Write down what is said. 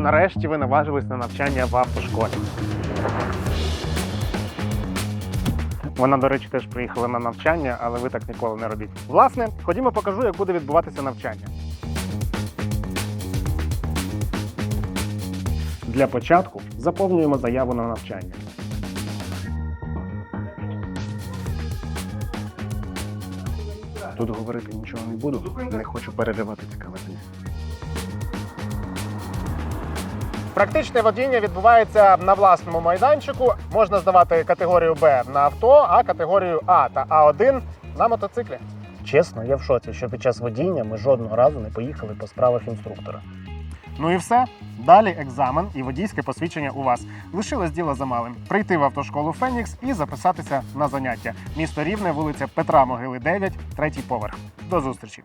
нарешті ви наважились на навчання в автошколі. Вона, до речі, теж приїхала на навчання, але ви так ніколи не робіть. Власне, ходімо покажу, як буде відбуватися навчання. Для початку заповнюємо заяву на навчання. Тут говорити нічого не буду, не хочу переривати цікаве Практичне водіння відбувається на власному майданчику. Можна здавати категорію Б на авто, а категорію А та А1 на мотоциклі. Чесно, я в шоці, що під час водіння ми жодного разу не поїхали по справах інструктора. Ну і все. Далі екзамен і водійське посвідчення у вас. Лишилось діло за малим. Прийти в автошколу Фенікс і записатися на заняття. Місто Рівне, вулиця Петра Могили, 9, третій поверх. До зустрічі!